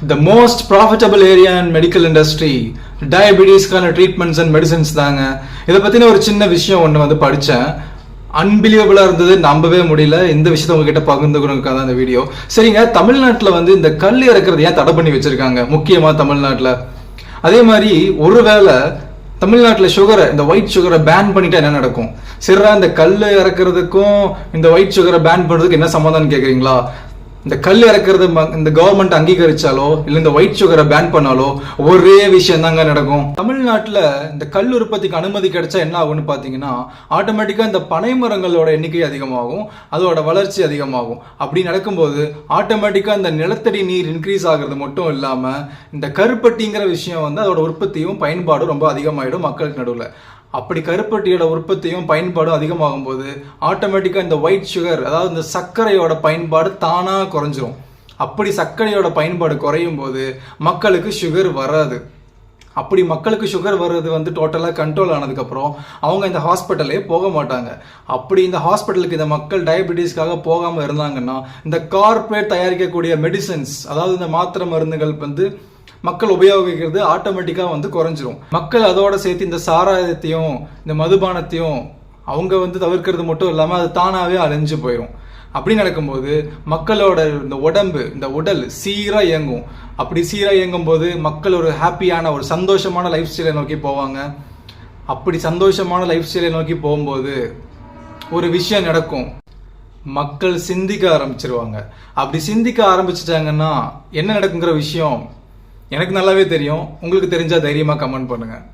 The most profitable area in medical industry டயபிட்டிஸ்க்கான treatments and medicines தாங்க. இதை பற்றின ஒரு சின்ன விஷயம் ஒன்று வந்து படித்தேன் அன்பிலியபிளாக இருந்தது நம்பவே முடியல. இந்த விஷயத்த உங்ககிட்ட பகிர்ந்துக்கிறதுக்காக தான் இந்த வீடியோ சரிங்க தமிழ்நாட்டில் வந்து இந்த கல் இறக்குறது ஏன் தடை பண்ணி வச்சிருக்காங்க? முக்கியமாக தமிழ்நாட்டில். அதே மாதிரி ஒருவேளை தமிழ்நாட்டில் சுகரை இந்த ஒயிட் சுகரை பேன் பண்ணிட்டா என்ன நடக்கும்? சிறா இந்த கல் இறக்குறதுக்கும் இந்த ஒயிட் சுகரை பேன் பண்ணுறதுக்கு என்ன சமாதானம் கேட்குறீங்களா இந்த கல் இறக்குறது ம- இந்த கவர்மெண்ட் அங்கீகரிச்சாலோ இல்லை இந்த ஒயிட் சுகரை பேன் பண்ணாலோ ஒரே விஷயம் தாங்க நடக்கும். தமிழ்நாட்டில் இந்த கல் உற்பத்திக்கு அனுமதி கிடைச்சா என்ன ஆகும்னு பார்த்தீங்கன்னா ஆட்டோமேட்டிக்காக இந்த பனை மரங்களோட எண்ணிக்கை அதிகமாகும் அதோட வளர்ச்சி அதிகமாகும். அப்படி நடக்கும்போது ஆட்டோமேட்டிக்காக இந்த நிலத்தடி நீர் இன்க்ரீஸ் ஆகுறது மட்டும் இல்லாமல் இந்த கருப்பட்டிங்கிற விஷயம் வந்து அதோட உற்பத்தியும் பயன்பாடும் ரொம்ப அதிகமாகிடும் மக்களுக்கு நடுவில். அப்படி கருப்பட்டியோட உற்பத்தியும் பயன்பாடும் அதிகமாகும் போது ஆட்டோமேட்டிக்காக இந்த ஒயிட் சுகர் அதாவது இந்த சர்க்கரையோட பயன்பாடு தானாக குறைஞ்சிரும். அப்படி சர்க்கரையோட பயன்பாடு குறையும் போது மக்களுக்கு சுகர் வராது. அப்படி மக்களுக்கு சுகர் வர்றது வந்து டோட்டலாக கண்ட்ரோல் ஆனதுக்கப்புறம் அவங்க இந்த ஹாஸ்பிட்டலே போக மாட்டாங்க. அப்படி இந்த ஹாஸ்பிட்டலுக்கு இந்த மக்கள் டயபெட்டிஸ்க்காக போகாமல் இருந்தாங்கன்னா இந்த கார்ப்பரேட் தயாரிக்கக்கூடிய மெடிசன்ஸ் அதாவது இந்த மாத்திரை மருந்துகள் வந்து மக்கள் உபயோகிக்கிறது ஆட்டோமேட்டிக்காக வந்து குறைஞ்சிரும். மக்கள் அதோட சேர்த்து இந்த சாராயத்தையும் இந்த மதுபானத்தையும் அவங்க வந்து தவிர்க்கிறது மட்டும் இல்லாமல் அது தானாகவே அழிஞ்சு போயிடும் அப்படி நடக்கும்போது மக்களோட இந்த உடம்பு இந்த உடல் சீராக இயங்கும். அப்படி சீராக இயங்கும் போது மக்கள் ஒரு ஹாப்பியான ஒரு சந்தோஷமான லைஃப் ஸ்டைலை நோக்கி போவாங்க. அப்படி சந்தோஷமான லைஃப் ஸ்டைலை நோக்கி போகும்போது ஒரு விஷயம் நடக்கும். மக்கள் சிந்திக்க ஆரம்பிச்சிருவாங்க. அப்படி சிந்திக்க ஆரம்பிச்சிட்டாங்கன்னா என்ன நடக்குங்கிற விஷயம் எனக்கு நல்லாவே தெரியும். உங்களுக்கு தெரிஞ்சால் தைரியமாக கமெண்ட் பண்ணுங்கள்